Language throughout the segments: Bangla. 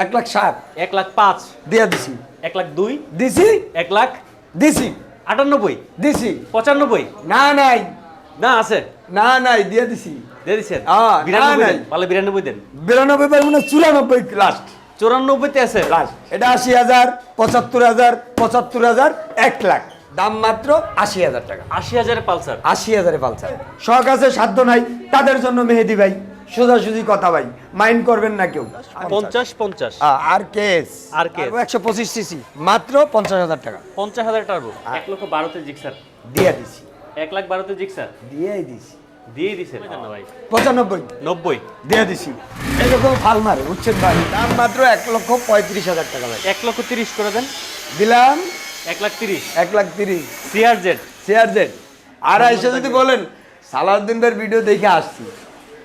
এক লাখ ষাট এক লাখ পাঁচ। দিয়া দিছি। এক লাখ দুই। দিছি। এক লাখ দিছি। আটানব্বই। দিছি। পঁচানব্বই। না নাই। না আছে। না নাই দিয়ে দিছি। দিয়ে দিচ্ছেন আ, বিরানব্বই নাই। বিরানব্বই দেন। বিরানব্বই পাই মানে চুরানব্বই লাস্ট চুরানব্বইতে আছে। লাস্ট এটা আশি হাজার পঁচাত্তর হাজার পঁচাত্তর হাজার এক লাখ। দাম মাত্র আশি হাজার টাকা। আশি হাজারের পালসার। আশি হাজারে পালসার। শখ আছে সাধ্য নাই। তাদের জন্য মেহেদি ভাই। সোজাসুজি কথা ভাই মাইন্ড করবেন না কেউ। পঞ্চাশ পঞ্চাশ। R KS. R KS. একশো পঁচিশ সিসি মাত্র পঞ্চাশ হাজার টাকা। পঞ্চাশ হাজার টাকা এক লক্ষ বারোতে জিক্সার দিয়ে দিছি। এক লাখ বারোতে জিক্সার দিয়েই দিছি। দিয়ে দিছেন ভাই পঁচানব্বই। নব্বই। দিয়ে দিছি। এরকম ফাল মারে বুঝছেন ভাই? দাম মাত্র এক লক্ষ পঁয়ত্রিশ হাজার টাকা ভাই। এক লক্ষ তিরিশ করে দেন। দিলাম। এক লাখ তিরিশ। এক লাখ তিরিশ। সিআর জেড শেয়ার জেড আর এসে যদি বলেন সালাউদ্দিন ভাইয়ের ভিডিও দেখে আসছি।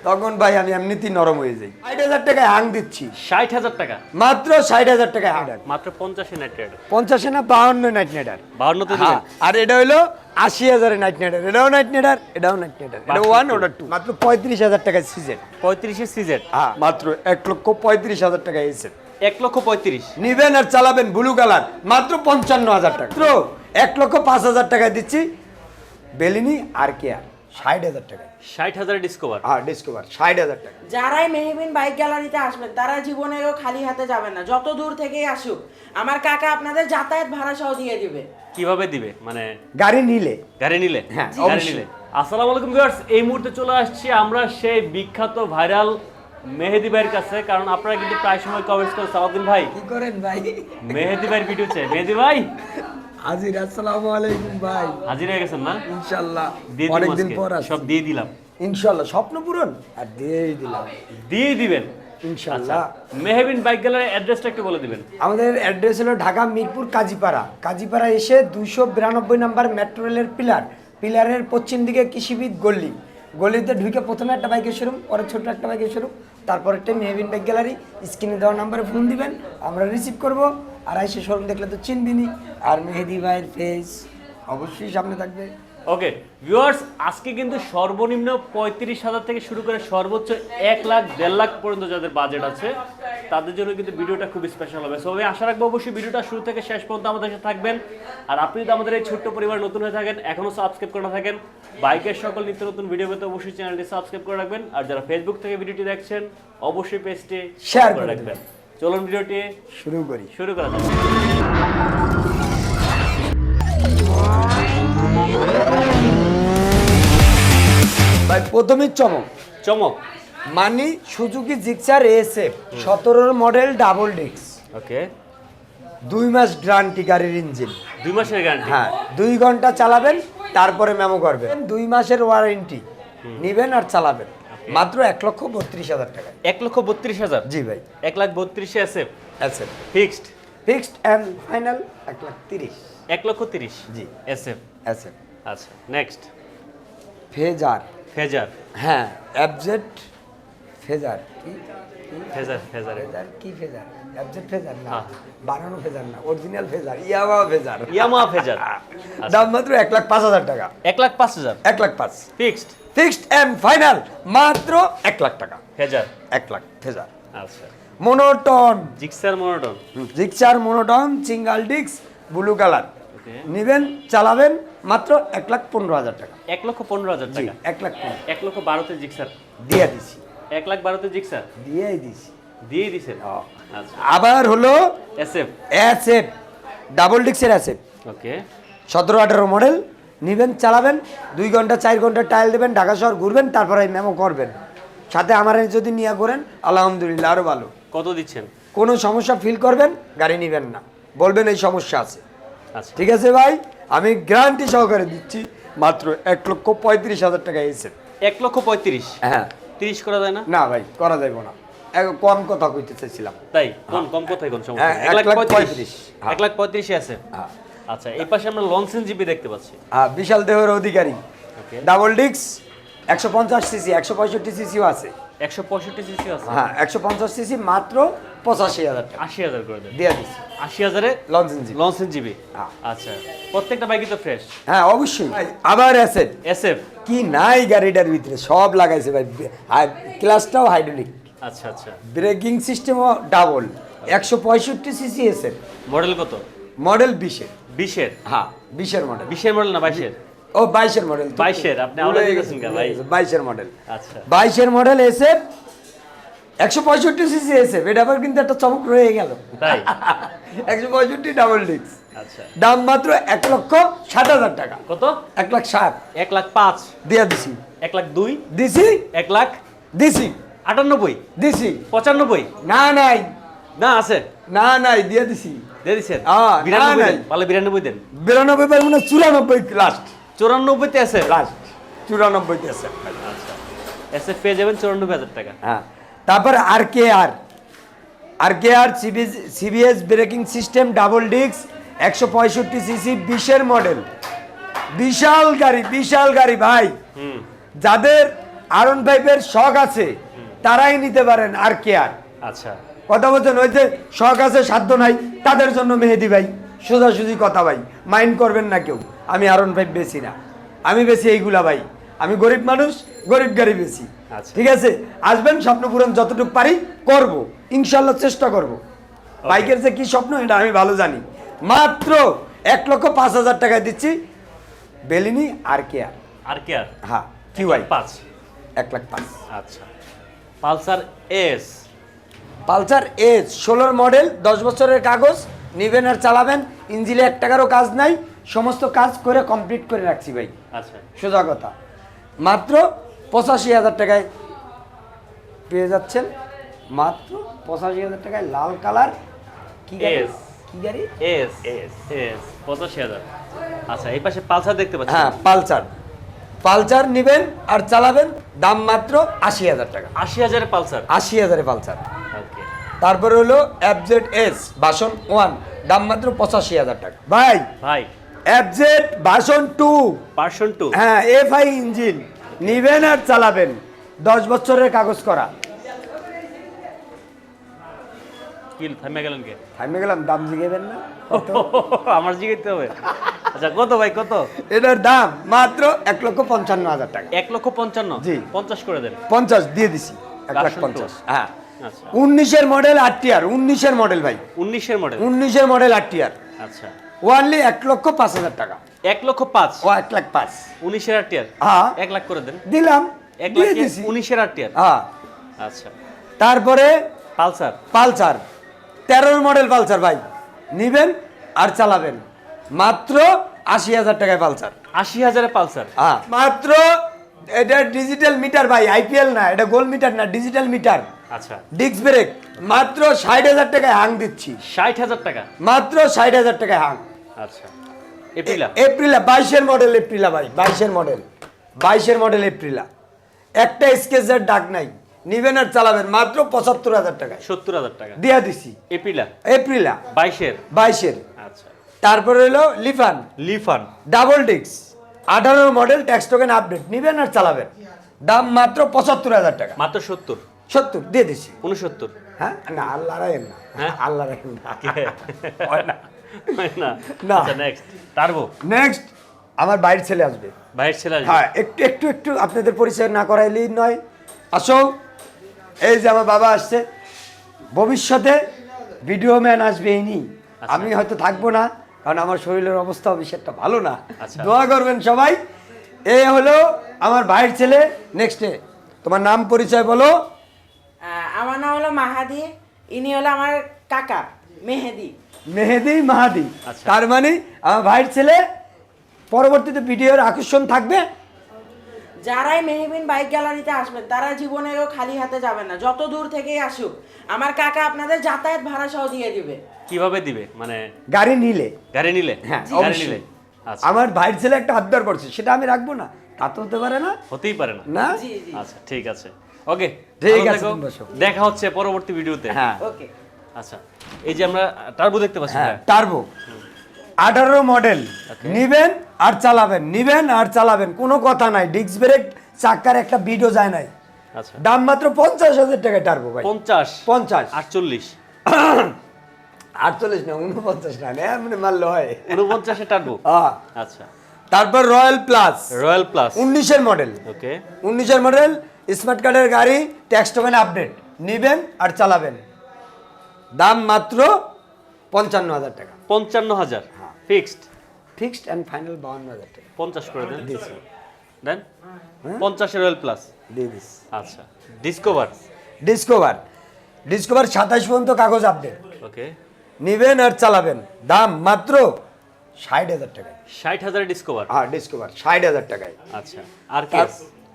তখন ভাই আমি এমনিতেই নরম হয়ে যাই। ষাট হাজার টাকায় হাং দিচ্ছি। ষাট হাজার টাকা? মাত্র ষাট হাজার টাকায় হাং মাত্র পঞ্চাশে নাইট রাইডার পঞ্চাশে না বাহান্ন নাইট নেটার বাহান্নতে হ্যাঁ আর এটা হলো আশি হাজারের নাইট নেটার এটাও নাইট নেটার এটাও নাইট নেটার এটা ওয়ান ওটা টু মাত্র পঁয়ত্রিশ হাজার টাকায় সিজন পঁয়ত্রিশে সিজেড হ্যাঁ মাত্র এক লক্ষ পঁয়ত্রিশ হাজার টাকায় এসে এক লক্ষ পঁয়ত্রিশ। নিবেন আর চালাবেন ব্লু কালার মাত্র পঞ্চান্ন হাজার টাকা। মাত্র? এক লক্ষ পাঁচ হাজার টাকায় দিচ্ছি বেলিনি আর কে আর। ষাট হাজার টাকায়। ষাট হাজার ডিসকভার হ্যাঁ ডিসকভার ষাট হাজার টাকা। যারাই মেহবিন বাইক গ্যালারিতে আসবেন তারা জীবনেও খালি হাতে যাবেন না। যত দূর থেকেই আসুক আমার কাকা আপনাদের যাতায়াত ভাড়া সহ দিয়ে দিবে। কীভাবে দিবে? মানে গাড়ি নিলে। গাড়ি নিলে? হ্যাঁ, গাড়ি নিলে। আসসালামু আলাইকুম ভিউয়ার্স এই মুহূর্তে চলে আসছি আমরা সেই বিখ্যাত ভাইরাল মেহেদি ভাইয়ের কাছে কারণ আপনারা কিন্তু প্রায় সময় কমেন্টস করেন সালাউদ্দিন ভাই। কি করেন ভাই? মেহেদি ভাইয়ের ভিডিও চাই মেহেদি ভাই হাজির আসসালামু আলাইকুম ভাই। হাজির হয়ে গেছেন না? ইনশাআল্লাহ অনেকদিন পর সব দিয়ে দিলাম। ইনশাআল্লাহ স্বপ্ন পূরণ? আর দিয়েই দিলাম। দিয়ে দিবেন। ইনশাআল্লাহ মেহেবিন বাইক গ্যালারি অ্যাড্রেসটা একটু বলে দিবেন। আমাদের অ্যাড্রেস হলো ঢাকা মিরপুর কাজীপাড়া। কাজীপাড়া এসে দুইশো বিরানব্বই নাম্বার মেট্রো রেলের পিলার। পিলারের পশ্চিম দিকে কৃষিবিদ গল্লি গলিতে ঢুকে প্রথমে একটা বাইকের শোরুম পরে ছোট একটা বাইকের শোরুম তারপর একটা মেহবিন বাইক গ্যালারি স্ক্রিনে দেওয়া নাম্বারে ফোন দিবেন, আমরা রিসিভ করব। আর আইসে শোরুম দেখলে তো চিনবিনি আর মেহেদি ভাইয়ের ফেস অবশ্যই সামনে থাকবে। ওকে ভিউয়ার্স আজকে কিন্তু সর্বনিম্ন পঁয়ত্রিশ হাজার থেকে শুরু করে সর্বোচ্চ এক লাখ দেড় লাখ পর্যন্ত যাদের বাজেট আছে তাদের জন্য কিন্তু ভিডিওটা খুব স্পেশাল হবে। সো আমি আশা রাখব অবশ্যই ভিডিওটা শুরু থেকে শেষ পর্যন্ত আমাদের সাথে থাকবেন। আর আপনি যদি আমাদের এই ছোট্ট পরিবার নতুন হয়ে থাকেন এখনও সাবস্ক্রাইব করে না থাকেন বাইকের সকল নিত্য নতুন ভিডিও পেতে অবশ্যই চ্যানেলটি সাবস্ক্রাইব করে রাখবেন। আর যারা ফেসবুক থেকে ভিডিওটি দেখছেন অবশ্যই পেজটি শেয়ার করে করে রাখবেন। চলুন ভিডিওটি শুরু করি। শুরু করা যাক। ভাই প্রথমেই চমক। চমক। মানি সুজুকি জিক্সার এসএফ সতেরোর মডেল ডাবল ডিস্ক ওকে দুই মাস গ্যারান্টি গাড়ির ইঞ্জিন দুই মাসের গ্যারান্টি হ্যাঁ দুই ঘণ্টা চালাবেন তারপরে মেমো করবেন। দুই মাসের ওয়ারেন্টি নিবেন আর চালাবেন। মাত্র এক লক্ষ বত্রিশ হাজার টাকা এক লক্ষ বত্রিশ হাজার? জি ভাই। এক লাখ বত্রিশে আছে আছে ফিক্সড ফিক্সড অ্যান্ড ফাইনাল এক লাখ তিরিশ। এক লক্ষ তিরিশ? জি। S F? আছে আচ্ছা নেক্সট ফেজার। ফেজার। হ্যাঁ অ্যাবজেট ফেজার। কি? Fazer Fazer. ফেজার কি ফেজার? অ্যাবজেট ফেজার না হ্যাঁ। বানানো ফেজার না original Fazer Yamaha Fazer. Yamaha Fazer. দাম মাত্র এক লাখ পাঁচ হাজার টাকা। এক লাখ পাঁচ হাজার? এক লাখ পাঁচ। ফিক্সড? ফিক্সড অ্যান্ড ফাইনাল মাত্র এক লাখ টাকা। ফেজার। এক লাখ ফেজার। আচ্ছা। Monotone Gixxer monotone Gixxer monotone single ডিক্স ব্লু কালার. নেবেন চালাবেন মাত্র এক লাখ পনেরো হাজার টাকা। এক লক্ষ পনেরো হাজার টাকা? এক লাখ এক লক্ষ বারোতে জিক্সার দিয়ে দিছি। এক লাখ বারোতে জিক্সার দিয়েই দিছি। দিয়ে দিছেন ও। আচ্ছা। আবার হলো এস এফ অ্যাসেপ ডাবল ডিক্সের অ্যাসেপ ওকে সতেরো আঠারো মডেল নেবেন চালাবেন দুই ঘণ্টা চার ঘণ্টা টাইল দেবেন ঢাকা শহর ঘুরবেন তারপরে মেমো করবেন। সাথে আমার যদি নিয়ে করেন আলহামদুলিল্লাহ আরও ভালো। কত দিচ্ছেন? কোনো সমস্যা ফিল করবেন? গাড়ি নেবেন না। বলবেন এই সমস্যা আছে। আচ্ছা। ঠিক আছে ভাই? আমি গ্যারান্টি সহকারে দিচ্ছি মাত্র এক লক্ষ পঁয়ত্রিশ হাজার টাকা এসে এক লক্ষ পঁয়ত্রিশ? হ্যাঁ। তিরিশ করা যায় না? না ভাই করা যাবে না। কম কথা কইতে চাইছিলাম। তাই? কোন কম কোথায় কোন সমস্যা হ্যাঁ, এক লাখ পঁয়ত্রিশ। হ্যাঁ। এক লাখ পঁয়ত্রিশে আছে? হ্যাঁ। আচ্ছা এই পাশে আমরা লঞ্চেন জিপি দেখতে পাচ্ছি। হ্যাঁ বিশাল দেহের অধিকারী। ডাবল ডিক্স একশো পঞ্চাশ সিসি একশো পঁয়ষট্টি সিসিও আছে। একশো পঁয়ষট্টি সিসি আছে। হ্যাঁ একশো পঞ্চাশ সিসি মাত্র পঁচাশি হাজার টাকা। আশি হাজার করে দেন। দিয়ে দিচ্ছি আশি হাজারে লঞ্চ ইঞ্জিন লঞ্চেন জিবি হ্যাঁ। আচ্ছা প্রত্যেকটা বাইকই তো ফ্রেশ হ্যাঁ অবশ্যই। আবার অ্যাসেট এস এফ কি নাই গাড়িটার ভিতরে সব লাগাইছে ভাই। ক্লাসটাও হাইড্রোলিক আচ্ছা আচ্ছা। ব্রেকিং সিস্টেমও ডাবল একশো পঁয়ষট্টি সিসি এসের মডেল কত? মডেল বিশের। বিশের? হ্যাঁ বিশের মডেল বিশের মডেল না বাইশের? ও বাইশের মডেল বাইশের, আপনি ভাই? বাইশের মডেল আচ্ছা। বাইশের মডেল এসে একশো পঁয়ষট্টি সিসি এসে এটা আবার কিন্তু একটা চমক রয়ে গেল। তাই? একশো পঁয়ষট্টি ডাবল আচ্ছা। দাম মাত্র এক লক্ষ ষাট হাজার টাকা। কত? এক লাখ ষাট। এক লাখ পাঁচ। দিয়া দিছি। এক লাখ দুই। দিছি? এক লাখ? দিছি। আটানব্বই। দিছি। পঁচানব্বই। না নাই। না আছে। না নাই দিয়ে দিছি। দিয়ে দিচ্ছেন আ, বিরানব্বই। পারলে বিরানব্বই দেন। বিরানব্বই মানে চুরানব্বই লাস্ট চুরানব্বইতে আছে। লাস্ট চুরানব্বইতে আছে। আচ্ছা। এসে পেয়ে যাবেন চুরানব্বই হাজার টাকা। হ্যাঁ। তারপর R K R. R K R CBS braking system double disc একশো পঁয়ষট্টি সিসি বিশের মডেল বিশাল গাড়ি বিশাল গাড়ি ভাই। যাদের আরন ফাইভের শখ আছে তারাই নিতে পারেন আর কে আর। আচ্ছা। কথা বলছেন ওই যে শখ আছে সাধ্য নাই তাদের জন্য মেহেদি ভাই। সোজাসুজি কথা ভাই মাইন্ড করবেন না কেউ। আমি আরন ফাইভ বেশি না। আমি বেশি এইগুলা ভাই। আমি গরিব মানুষ গরিব গাড়ি বেশি। আচ্ছা। ঠিক আছে? আসবেন স্বপ্ন পূরণ যতটুকু পারি করব। ইনশাল্লাহ চেষ্টা করব। বাইকের যে কি স্বপ্ন এটা আমি ভালো জানি। মাত্র এক লক্ষ পাঁচ হাজার টাকা দিচ্ছি বেলিনি আর কে আর। আর কি আর? হ্যাঁ কি ভাই পাঁচ। এক লাখ পাঁচ। আচ্ছা। Pulsar S? পালসার এস ষোলোর মডেল দশ বছরের কাগজ নিবেন আর চালাবেন। ইঞ্জিনে এক টাকারও কাজ নাই। সমস্ত কাজ করে কমপ্লিট করে রাখছি ভাই। আচ্ছা। সোজা কথা। মাত্র পঁচাশি হাজার টাকায় পেয়ে যাচ্ছেন। মাত্র পঁচাশি হাজার টাকায় লাল কালার কি গাড়ি? Yes. কি গাড়ি? এস। এস। এস। পঁচাশি হাজার। আচ্ছা এই পাশে পালসার দেখতে পাচ্ছি হ্যাঁ পালসার। পালসার নিবেন আর চালাবেন দাম মাত্র আশি হাজার টাকা। আশি হাজারের পালসার? আশি হাজারে পালসার। ওকে। তারপরে হলো অ্যাপজেড এস বাসন ওয়ান দাম মাত্র পঁচাশি হাজার টাকা। ভাই ভাই। অ্যাপজেড বাসন টু পার্সন টু হ্যাঁ এফ আই ইঞ্জিন নিবেন আর চালাবেন। দশ বছরের কাগজ করা। কি থামে গেলেন কে? থামে গেলাম দাম জিগেবেন না? আমার জিগাইতে হবে। আচ্ছা কত ভাই কত? এটার দাম মাত্র এক লক্ষ পঞ্চান্ন হাজার টাকা। এক লক্ষ পঞ্চান্ন? জি। পঞ্চাশ করে দেন। পঞ্চাশ দিয়ে দিছি। এক লাখ পঞ্চাশ। হ্যাঁ। আচ্ছা। উনিশের মডেল আট টিয়ার উনিশের মডেল ভাই। উনিশের মডেল উনিশের মডেল আট টিয়ার আচ্ছা। ওয়ানলি এক লক্ষ পাঁচ হাজার টাকা। এক লক্ষ পাঁচ? ও এক লাখ পাঁচ। উনিশের আট টিয়ার? হ্যাঁ। এক লাখ করে দেন। দিলাম। এক লাখ উনিশের আট টিয়ার? হ্যাঁ। আচ্ছা। তারপরে পালসার? পালসার। তেরোর মডেল পালসার ভাই। নিবেন আর চালাবেন। মাত্র আশি হাজার টাকায় পালসার। আশি হাজারের পালসার? হ্যাঁ। মাত্র এটা ডিজিটাল মিটার ভাই আইপিএল না এটা গোল মিটার না ডিজিটাল মিটার আচ্ছা। ডিস্ক ব্রেক মাত্র ষাট হাজার টাকায় হাং দিচ্ছি। ষাট হাজার টাকা? মাত্র ষাট হাজার টাকায় হাং আচ্ছা। এপ্রিলা এপ্রিলা বাইশের মডেল এপ্রিলা ভাই বাইশের মডেল বাইশের মডেল এপ্রিলা একটা স্কেচের ডাক নাই। নিবেন আর চালাবেন মাত্র পঁচাত্তর হাজার টাকায়। সত্তর হাজার টাকা। দিয়া দিছি। এপ্রিলা এপ্রিলা বাইশের? বাইশের। আচ্ছা। তারপরে হলো লিফান লিফান ডাবল ডিস্ক আঠারো মডেল ট্যাক্স টোকেন আপডেট নিবেন আর চালাবেন। দাম মাত্র পঁচাত্তর হাজার টাকা। মাত্র সত্তর? সত্তর দিয়ে দিছি। উনসত্তর। হ্যাঁ? না আল্লাহ রাখেন না। হ্যাঁ? আল্লাহ রাখেন না। না। নেক্সট টার্বো নেক্সট আমার বাইরের ছেলে আসবে। বাইরের ছেলে হ্যাঁ একটু একটু একটু আপনাদের পরিচয় না করাইলেই নয়। আসো। এই যে আমার বাবা আসছে। ভবিষ্যতে ভিডিও ম্যান আসবে ইনি। আচ্ছা। আমি হয়তো থাকব না কারণ আমার শরীরের অবস্থা বেশি একটা ভালো না। আচ্ছা। দোয়া করবেন সবাই। এ হলো আমার ভাইয়ের ছেলে। নেক্সটে তোমার নাম পরিচয় বলো। আমার নাম হলো মাহাদি ইনি হলো আমার কাকা মেহেদি। মেহেদি মাহাদি। আচ্ছা। তার মানে আমার ভাইয়ের ছেলে পরবর্তীতে ভিডিওর আকর্ষণ থাকবে? যারাই মেহবিন বাইক গ্যালারিতে আসবেন তারা জীবনেও খালি হাতে যাবেন না যত দূর থেকেই আসুক। আমার কাকা আপনাদের যাতায়াত ভাড়া সহ দিয়ে দিবে। কীভাবে দিবে? মানে গাড়ি নিলে। গাড়ি নিলে? হ্যাঁ গাড়ি নিলে। আচ্ছা। আমার ভাইয়ের ছেলে একটা আবদার করছে সেটা আমি রাখব না। তা তো হতে পারে না। হতেই পারে না। না? জি জি। আচ্ছা ঠিক আছে। ওকে ঠিক আছে। দেখা হচ্ছে পরবর্তী ভিডিওতে। হ্যাঁ। ওকে আচ্ছা এই যে আমরা টার্বো দেখতে পাচ্ছি হ্যাঁ টার্বো আঠারো মডেল. নিবেন আর চালাবেন নিবেন আর চালাবেন কোনো কথা নাই। ডিস্ক ব্রেক চাকার একটা ভিডিও যায় নাই। আচ্ছা। দাম মাত্র পঞ্চাশ হাজার টাকা টার্বো ভাই। পঞ্চাশ? পঞ্চাশ। আটচল্লিশ। আটচল্লিশ না উনপঞ্চাশ না এমনি মারলে হয়। উনপঞ্চাশে টার্বো হ্যাঁ। আচ্ছা। তারপর রয়্যাল প্লাস রয়্যাল প্লাস উনিশের মডেল ওকে উনিশের মডেল স্মার্ট কার্ডের গাড়ি ট্যাক্স টোকেন আপডেট নিবেন আর চালাবেন। দাম মাত্র পঞ্চান্ন হাজার টাকা। পঞ্চান্ন হাজার। ফিক্সড ফিক্সড অ্যান্ড ফাইনাল বাউন্ন হাজার টাকা। পঞ্চাশ করে দেন। দিয়েছি। দেন? পঞ্চাশের রয়্যাল প্লাস দিয়ে দিস। আচ্ছা। ডিসকভার ডিসকভার ডিসকভার সাতাশ পর্যন্ত কাগজ আপডেট ওকে নেবেন আর চালাবেন। দাম মাত্র ষাট হাজার টাকায়। ষাট হাজারের ডিসকভার হ্যাঁ ডিসকভার ষাট হাজার টাকায়। আচ্ছা আর কি?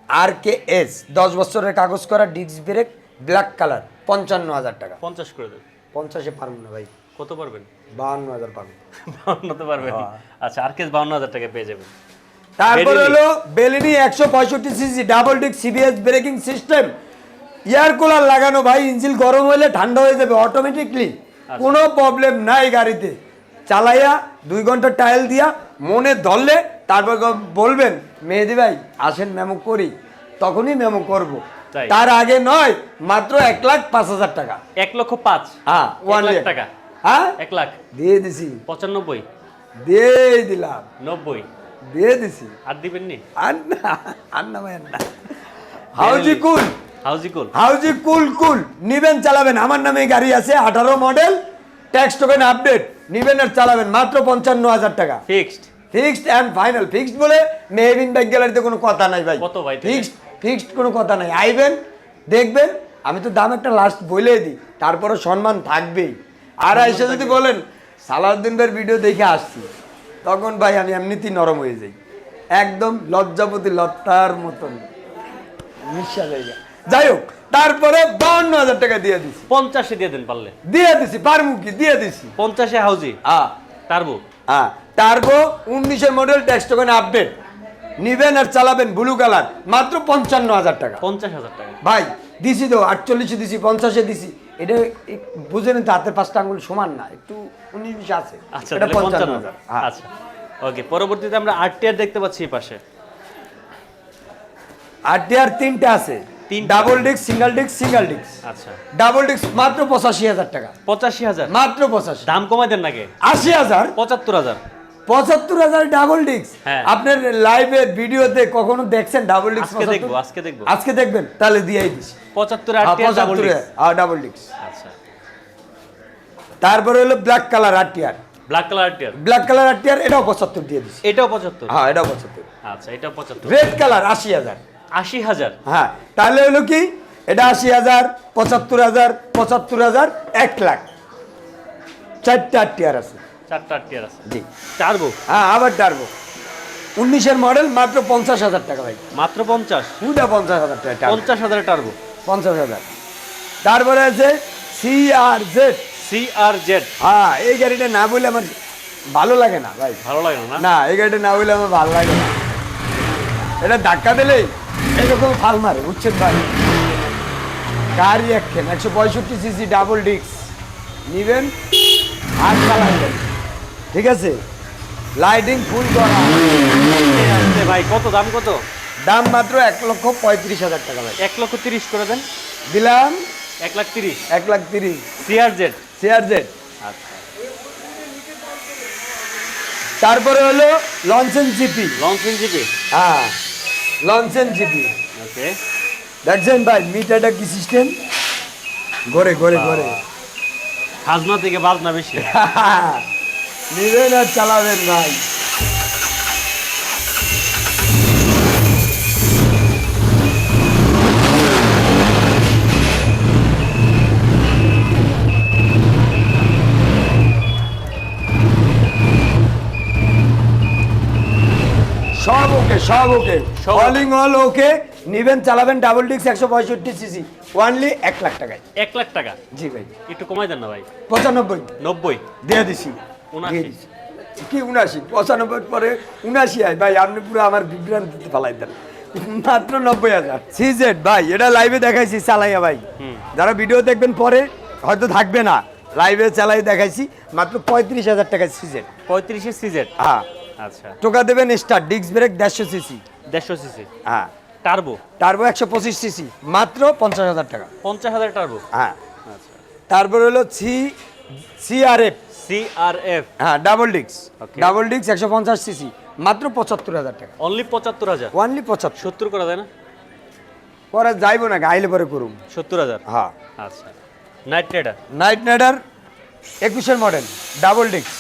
আর কে? এস দশ বছরের কাগজ করা ডিস্ক ব্রেক ব্ল্যাক কালার পঞ্চান্ন হাজার টাকা। পঞ্চাশ করে দেন। পঞ্চাশে পারব না ভাই। কত পারবেন? বাহান্ন হাজার পারব। বাউন্ন তো পারবেন আচ্ছা আর কেস বাউন্ন হাজার টাকা পেয়ে যাবেন? তারপর হলো বেলিনি একশো পঁয়ষট্টি CC double disc CBS braking system air cooler লাগানো ভাই ইঞ্জিন গরম হলে ঠান্ডা হয়ে যাবে অটোমেটিকলি কোনো প্রবলেম নাই গাড়িতে। চালাইয়া দুই ঘণ্টা টাইল দিয়া মনে ধরলে তারপর বলবেন মেহেদি ভাই আসেন মেমো করি। তখনই মেমো করব। তার আগে নয় মাত্র এক লাখ পাঁচ হাজার টাকা। এক লক্ষ পাঁচ? হ্যাঁ ওয়ান লাখ লাখ টাকা? হ্যাঁ? এক লাখ? দিয়ে দিছি। পঁচানব্বই? দিয়ে দিলাম। নব্বই? দিয়ে দিছি। আর দিবেন নি? আর না আর না ভাই আর না। হাউজি কুল। হাউজি কুল। কুল নিবেন চালাবেন। আমার নামে গাড়ি আছে আঠারো মডেল ট্যাক্স টোকেন আপডেট নিবেন আর চালাবেন মাত্র পঞ্চান্ন হাজার টাকা। Fixed fixed and final fixed বলে মেহবিন ব্যাংক গ্যালারিতে কোনো কথা নাই ভাই। কত ভাই ফিক্সড ফিক্সড কোনো কথা নাই। আইবেন দেখবেন আমি তো দাম একটা লাস্ট বলে দিই তারপরে সম্মান থাকবেই। আর এসে যদি বলেন সালাউদ্দিন ভাইয়ের ভিডিও দেখে আসছি তখন ভাই আমি এমনিতেই নরম হয়ে যাই। একদম লজ্জাপতি লত্তার মতন। নিঃশ্বাস হয়ে যায়। যাই হোক তারপরে বাউন্ন হাজার টাকা দিয়ে দিছি। পঞ্চাশে দিয়ে দেন পারলে। দিয়ে দিছি পারমুখী দিয়ে দিছি। পঞ্চাশে হাউজি। হ্যাঁ টার্বো হ্যাঁ তারপর উনিশের মডেল ট্যাক্স টোকেন আপডেট নিবেন আর চালাবেন ব্লু কালার মাত্র পঞ্চান্ন হাজার টাকা। পঞ্চাশ হাজার টাকা। ভাই দিছি তো আটচল্লিশে দিছি পঞ্চাশে দিছি। এটা বুঝে নিন তো হাতের পাঁচটা আঙুল সমান না একটু উনিশ বিশ আছে। আচ্ছা এটা পঞ্চান্ন হাজার হ্যাঁ। আচ্ছা। ওকে পরবর্তীতে আমরা আট টিয়ার দেখতে পাচ্ছি এই পাশে। আর টিয়ার তিনটে আছে। Double disc single disc single disc আচ্ছা। ডাবল ডিস্ক মাত্র পঁচাশি হাজার টাকা। পঁচাশি হাজার? মাত্র পঁচাশি। দাম কমাই দেন নাকি? আশি হাজার? পঁচাত্তর হাজার। পঁচাত্তর হাজার ডাবল ডিস্ক হ্যাঁ। আপনার লাইভে ভিডিওতে কখনো দেখছেন ডাবল ডিস্ক আজকে দেখব আজকে দেখব। আজকে দেখবেন তাহলে দিয়েই দিছি পঁচাত্তর টিয়ার ডাবল ডিস্ক। আচ্ছা। তারপরে হলো black colour RTR black colour টিয়ার। ব্ল্যাক কালার আরটিআর এটাও পঁচাত্তর দিয়ে দিছি। এটাও পঁচাত্তর? হ্যাঁ এটাও পঁচাত্তর। আচ্ছা এটাও পঁচাত্তর। রেড কালার আশি হাজার। আশি হাজার। হ্যাঁ তাহলে হলো কি? এটা আশি হাজার পঁচাত্তর হাজার পঁচাত্তর হাজার এক লাখ। চারটে আরটিআর আছে। চারটা টিয়ার আছে। জি। টার্বো? হ্যাঁ আবার টারবো। উনিশের মডেল মাত্র পঞ্চাশ হাজার টাকা ভাই। মাত্র পঞ্চাশ? পুরা পঞ্চাশ হাজার টাকা। পঞ্চাশ হাজারের টার্বো? পঞ্চাশ হাজার। তারপরে আছে C R Z C R Z হ্যাঁ এই গাড়িটা না বললে আমার ভালো লাগে না ভাই। ভালো লাগে না? না এই গাড়িটা না বললে আমার ভালো লাগে না। এটা ধাক্কা দিলেই এরকম ফাল মারে বুঝছেন ভাই গাড়ি একখান একশো পঁয়ষট্টি সিসি ডাবল ডিস্ক নিবেন আর চালাবেন ঠিক আছে? লাইটিং ফুল করা। ভাই কত দাম কত? দাম মাত্র এক লক্ষ পঁয়ত্রিশ হাজার টাকা ভাই। এক লক্ষ তিরিশ করে দেন। দিলাম এক লাখ তিরিশ। এক লাখ তিরিশ। সি আর জেড জেড আচ্ছা। তারপরে হলো লঞ্চেন জিপি। Launching GP. হ্যাঁ লঞ্চেন জিপি। ওকে দেখছেন ভাই মিটারটা কি সিস্টেম ঘরে ঘরে ঘরে খাজনা থেকে বাজনা বেশি। নিবেন আর চালাবেন ভাই। সব ওকে সব ওকে। সব অলিং অল ওকে নিবেন চালাবেন ডাবল ডিস্ক একশো পঁয়ষট্টি সিসি ওয়ানলি এক লাখ টাকায়। এক লাখ টাকা? জি ভাই। একটু কমাই দেন না ভাই। পঁচানব্বই। নব্বই? দিয়ে দিছি। উনাশি। কি উনাশি? পঁচানব্বই পরে উনাশি আয়। ভাই আপনি পুরো আমার বিভ্রান্তিতে ফেলাই দেন। মাত্র নব্বই হাজার। সিজেড ভাই এটা লাইভে দেখাইছি চালাইয়া ভাই। যারা ভিডিও দেখবেন পরে হয়তো থাকবে না। লাইভে চালাই দেখাইছি মাত্র পঁয়ত্রিশ হাজার টাকা সিজেড পঁয়ত্রিশের সিজেড হ্যাঁ। আচ্ছা। টোকা দেবেন স্টার ডিস্ক ব্রেক দেড়শো সিসি দেড়শো সিসি হ্যাঁ। টার্বো টার্বো একশো পঁচিশ সিসি মাত্র পঞ্চাশ হাজার টাকা। পঞ্চাশ হাজার টার্বো হ্যাঁ। আচ্ছা। তারপর হলো C CRF C R F হ্যাঁ double disc Okay. Double disc একশো পঞ্চাশ সিসি মাত্র পঁচাত্তর হাজার টাকা। অনলি পঁচাত্তর হাজার? ওয়ানলি পঁচাত্তর। সত্তর করা যায় না? পরে যাইবো না গাইলে পরে করুম। সত্তর হাজার? হ্যাঁ। আচ্ছা। নাইট রাইডার নাইট রাইডার একুশের মডেল ডাবল ডিক্স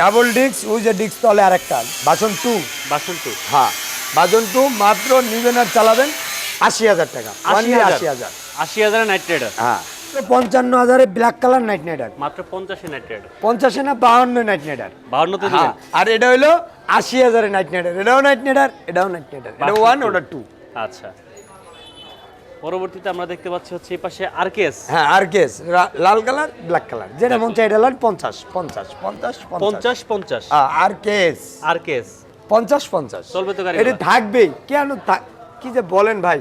ডাবল ডিক্স ওই যে ডিক্স তলে আরেকটা বাসন টু বাসন টু হ্যাঁ। বাজন টু মাত্র নিবেন আর চালাবেন আশি হাজার টাকা। আশি হাজার। আশি হাজার। নাইট রাইডার হ্যাঁ। পঞ্চান্ন হাজারে ব্ল্যাক কালার নাইট নাইডার মাত্র পঞ্চাশে নাইট রাইডার পঞ্চাশে না বাহান্ন নাইট নাইডার বাহান্নতে হ্যাঁ। আর এটা হলো আশি হাজারে নাইট নাইডার এটাও নাইট নাইডার এটাও নাইট নাইডার এটা ওয়ান ওটা টু আচ্ছা। পরবর্তীতে আমরা দেখতে পাচ্ছি হচ্ছে এই পাশে আরকেএস হ্যাঁ আর কেস লাল কালার ব্ল্যাক কালার যেটা মন চাই এটা লাল পঞ্চাশ পঞ্চাশ পঞ্চাশ পঞ্চাশ। পঞ্চাশ পঞ্চাশ। আর কেস আরকেএস পঞ্চাশ পঞ্চাশ। এটা থাকবেই। কেন কি যে বলেন ভাই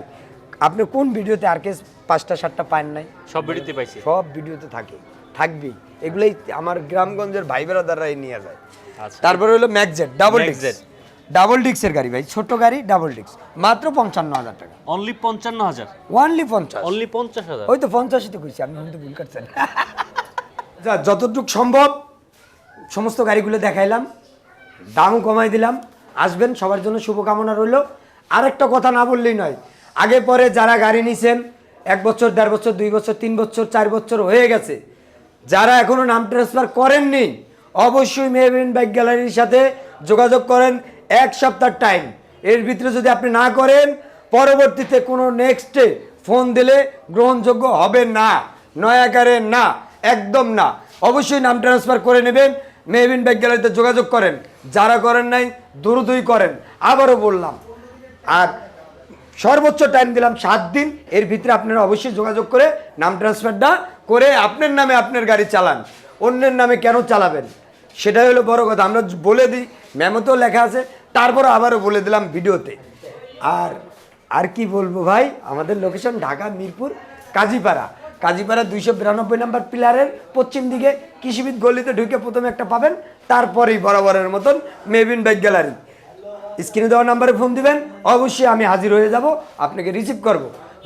আপনি কোন ভিডিওতে আর কেস পাঁচটা সাতটা পান নাই? সব ভিডিওতে পাইছি। সব ভিডিওতে থাকে থাকবেই। এগুলোই আমার গ্রামগঞ্জের ভাই বেড়াদাররাই নিয়ে যায়। আচ্ছা। তারপরে হলো ম্যাকজেট ডাবল ডিক্স ডাবল ডিক্সের গাড়ি ভাই ছোট গাড়ি ডাবল ডিক্স মাত্র পঞ্চান্ন হাজার টাকা। অনলি পঞ্চান্ন হাজার। ওয়ানলি পঞ্চাশ। অনলি পঞ্চাশ হাজার। ওই তো পঞ্চাশই তো কইছি আপনি কিন্তু ভুল করছেন। যা যতটুকু সম্ভব সমস্ত গাড়িগুলো দেখাইলাম দামও কমাই দিলাম। আসবেন, সবার জন্য শুভকামনা রইল। আরেকটা কথা না বললেই নয়, আগে পরে যারা গাড়ি নিছেন, এক বছর, দেড় বছর, দুই বছর, তিন বছর, চার বছর হয়ে গেছে, যারা এখনও নাম ট্রান্সফার করেননি, অবশ্যই মেহবিন বাইক গ্যালারির সাথে যোগাযোগ করেন এক সপ্তাহ টাইম এর ভিতরে যদি আপনি না করেন, পরবর্তীতে কোনো নেক্সটে ফোন দিলে গ্রহণযোগ্য হবে না নয়াকারে না, একদম না। অবশ্যই নাম ট্রান্সফার করে নেবেন মেহবিন গ্যালারিতে যোগাযোগ করেন। যারা করেন নাই দ্রুতই করেন। আবারও বললাম, আর সর্বোচ্চ টাইম দিলাম সাত দিন। এর ভিতরে আপনারা অবশ্যই যোগাযোগ করে নাম ট্রান্সফারটা করে আপনার নামে আপনার গাড়ি চালান। অন্যের নামে কেন চালাবেন? সেটাই হলো বড় কথা। আমরা বলে দিই, মেমোতেও লেখা আছে তারপর আবারও বলে দিলাম ভিডিওতে। আর আর কি বলব ভাই? আমাদের লোকেশন ঢাকা, মিরপুর, কাজীপাড়া। কাজীপাড়া দুইশো বিরানব্বই নাম্বার পিলারের পশ্চিম দিকে কৃষিবিদ গলিতে ঢুকে প্রথমে একটা পাবেন, তারপরেই বরাবরের মতন মেবিন বাইক গ্যালারি। স্ক্রিনে দেওয়া নাম্বারে ফোন দিবেন, অবশ্যই আমি হাজির হয়ে যাব, আপনাকে রিসিভ করব।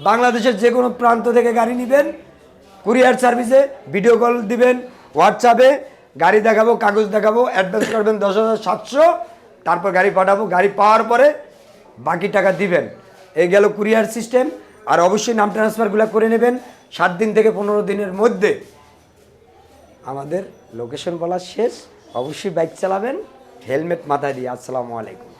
বাংলাদেশের যে কোনো প্রান্ত থেকে গাড়ি নেবেন, কুরিয়ার সার্ভিসে ভিডিও কল দিবেন, হোয়াটসঅ্যাপে গাড়ি দেখাবো, কাগজ দেখাবো, অ্যাডভান্স করবেন দশ হাজার সাতশো, তারপর গাড়ি পাঠাবো, গাড়ি পাওয়ার পরে বাকি টাকা দিবেন। এই গেল কুরিয়ার সিস্টেম, আর অবশ্যই নাম ট্রান্সফারগুলো করে নেবেন সাত দিন থেকে পনেরো দিনের মধ্যে আমাদের লোকেশন বলা শেষ। অবশ্যই বাইক চালাবেন। হেলমেট মাথায় দিয়ে, আসসালামু আলাইকুম।